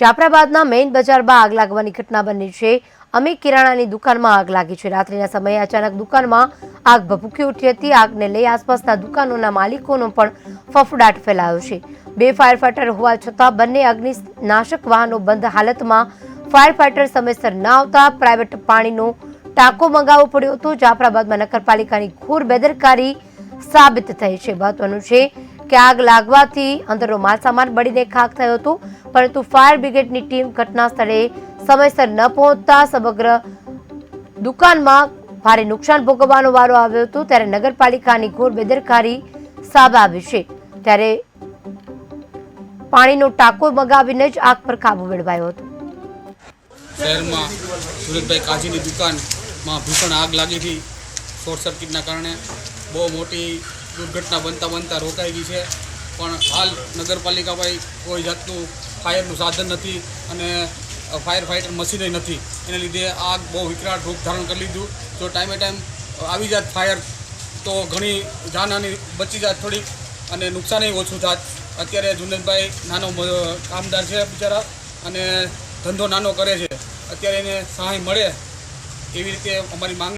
જાફરાબાદના main બજારમાં આગ લાગવાની ઘટના બની છે. અમી કિરાણાની દુકાનમાં આગ લાગી છે. રાત્રિના સમયે અચાનક દુકાનમાં આગ ભભૂકી ઉઠી હતી. આગને લઈ આસપાસના દુકાનોના માલિકોનો પણ ફફડાટ ફેલાયો છે. બે ફાયર ફાઈટર હોવા છતાં બંને અગ્નિનાશક વાહનો બંધ હાલતમાં ફાયર ફાઈટર સમયસર ન આવતા પ્રાઇવેટ પાણીનો ટાંકો મંગાવવો પડ્યો હતો. જાફરાબાદમાં નગરપાલિકાની ઘોર બેદરકારી સાબિત થઈ છે. મહત્વનું છે કે આગ લાગવાથી અંદરનો માલસામાન બળીને ખાખ થયો હતો, પરંતુ ફાયર બ્રિગેડની ટીમ ઘટના સ્થળે સમયસર ન પહોંચતા સમગ્ર દુકાનમાં ભારે નુકસાન ભોગવવાનો વારો આવ્યો હતો, ત્યારે નગરપાલિકાની ઘોર બેદરકારી સાબ આવી છે. ત્યારે પાણીનો ટાંકો મગાવીને જ આગ પર કાબુ મેળવાયો હતો. શહેરમાં સુરેશભાઈ કાજીની દુકાનમાં ભીષણ આગ લાગી હતી. શોર્ટ સર્કિટના કારણે બહુ મોટી દુર્ઘટના બનતા બનતા રોકાઈ ગઈ છે. પણ હાલ નગરપાલિકા ભાઈ કોઈ જાતનું ફાયરનું સાધન નથી અને ફાયર ફાઇટર મશીનય નથી. એને લીધે આગ બહુ વિકરાળ રૂપ ધારણ કરી લીધું. જો ટાઈમે ટાઈમ આવી જાત ફાયર તો ઘણી જાનહાની બચી જાત થોડીક અને નુકસાનય ઓછું થાત. અત્યારે જુનેદભાઈ નાનો કામદાર છે બિચારા અને ધંધો નાનો કરે છે. અત્યારે એને સહાય મળે એવી રીતે અમારી માંગ